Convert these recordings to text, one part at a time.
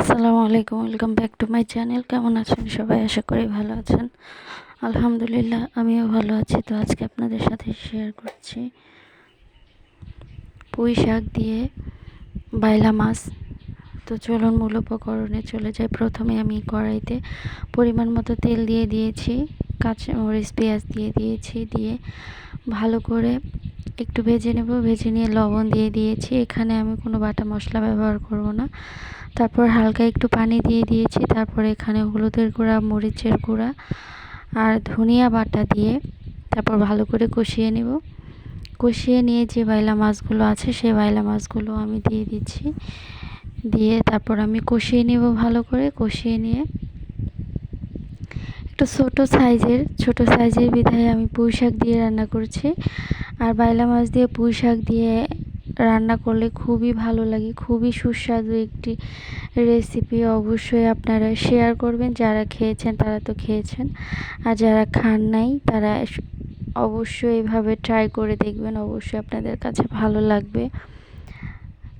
আসসালামু আলাইকুম, welcome back to my channel. কেমন আছেন সবাই? আশা করি ভালো আছেন। আলহামদুলিল্লাহ, আমিও ভালো আছি। তো আজকে আপনাদের সাথে শেয়ার করছি পুঁই শাক দিয়ে বাইলা মাছ। তো চলুন মূল উপকরণে চলে যাই। প্রথমে আমি কড়াইতে পরিমাণ মতো তেল দিয়ে দিয়েছি কাঁচা মরিচ পেঁয়াজ দিয়ে দিয়েছি, দিয়ে ভালো করে একটু ভেজে নেব, ভেজে নিয়ে লবণ দিয়ে দিয়েছি। এখানে আমি কোনো বাটা মশলা ব্যবহার করব না। তারপর হালকা একটু পানি দিয়ে দিয়েছি। তারপর এখানে হলুদের গুঁড়া, মরিচের গুঁড়া আর ধনিয়া বাটা দিয়ে তারপর ভালো করে কষিয়ে নেব। কষিয়ে নিয়ে যে বাইলা মাছগুলো আছে সেই বাইলা মাছগুলো আমি দিয়ে দিচ্ছি। দিয়ে তারপর আমি কষিয়ে নেব ভালো করে, কষিয়ে নিয়ে। একটু ছোটো সাইজের, ছোট সাইজের বিধায় আমি পুঁই শাক দিয়ে রান্না করছি। আর বাইলা মাছ দিয়ে পুঁই শাক দিয়ে রান্না করলে খুবই ভালো লাগে, খুবই সুস্বাদু একটি রেসিপি অবশ্যই আপনারা শেয়ার করবেন, যারা খেয়েছেন তারা তো খেয়েছেন, আর যারা খান নাই তারা অবশ্যই এভাবে ট্রাই করে দেখবেন, অবশ্যই আপনাদের কাছে ভালো লাগবে।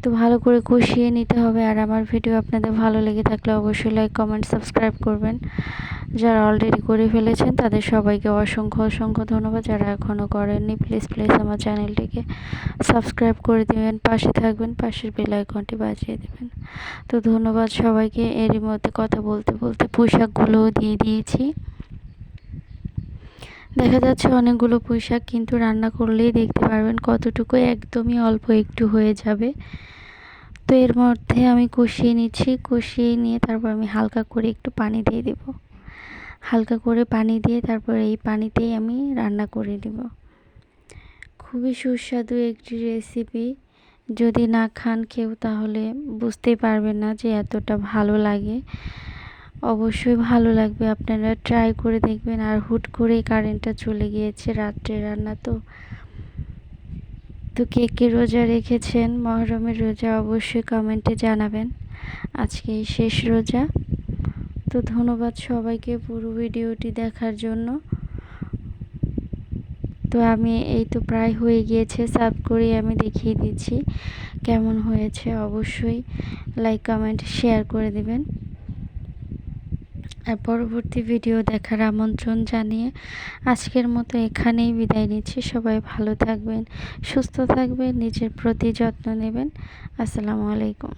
তো ভালো করে কষিয়ে নিতে হবে। আর আমার ভিডিও আপনাদের ভালো লেগে থাকলে অবশ্যই লাইক কমেন্ট সাবস্ক্রাইব করবেন। যারা অলরেডি করে ফেলেছেন, তাদের সবাইকে অসংখ্য অসংখ্য ধন্যবাদ। যারা এখনও করেননি প্লিজ প্লিজ আমার চ্যানেলটিকে সাবস্ক্রাইব করে দেবেন, পাশে থাকবেন, পাশের বেল আইকনটি বাজিয়ে দেবেন। তো ধন্যবাদ সবাইকে। এরই মধ্যে কথা বলতে বলতে পোশাকগুলোও দিয়ে দিয়েছি। দেখা যাচ্ছে অনেকগুলো পোশাক কিন্তু রান্না করলেই দেখতে পারবেন কতটুকু একদমই অল্প একটু হয়ে যাবে। তো এর মধ্যে আমি কষিয়ে নিচ্ছি, কষিয়ে নিয়ে তারপর আমি হালকা করে একটু পানি দিয়ে দেব। হালকা করে পানি দিয়ে তারপর এই পানিতেই আমি রান্না করে দেব খুবই সুস্বাদু একটি রেসিপি যদি না খান কেউ তাহলে বুঝতেই পারবেন না যে এতটা ভালো লাগে। অবশ্যই ভালো লাগবে। আপনারা ট্রাই করে দেখবেন আর হুট করেই কারেন্টটা চলে গিয়েছে রাত্রে রান্না তো। তো কে কে রোজা রেখেছেন, মহরমের রোজা অবশ্যই কমেন্টে জানাবেন। আজকে শেষ রোজা। তো ধন্যবাদ সবাইকে পুরো ভিডিওটি দেখার জন্য। তো আমি এই তো প্রায় হয়ে গিয়েছে, সার্ভ করে আমি দেখিয়ে দিচ্ছি। কেমন হয়েছে অবশ্যই লাইক কমেন্ট শেয়ার করে দেবেন। পরবর্তী ভিডিও দেখার আমন্ত্রণ জানিয়ে আজকের মতো এখানেই বিদায় নিচ্ছি। সবাই ভালো থাকবেন, সুস্থ থাকবেন, নিজের প্রতি যত্ন নেবেন। আসসালামু আলাইকুম।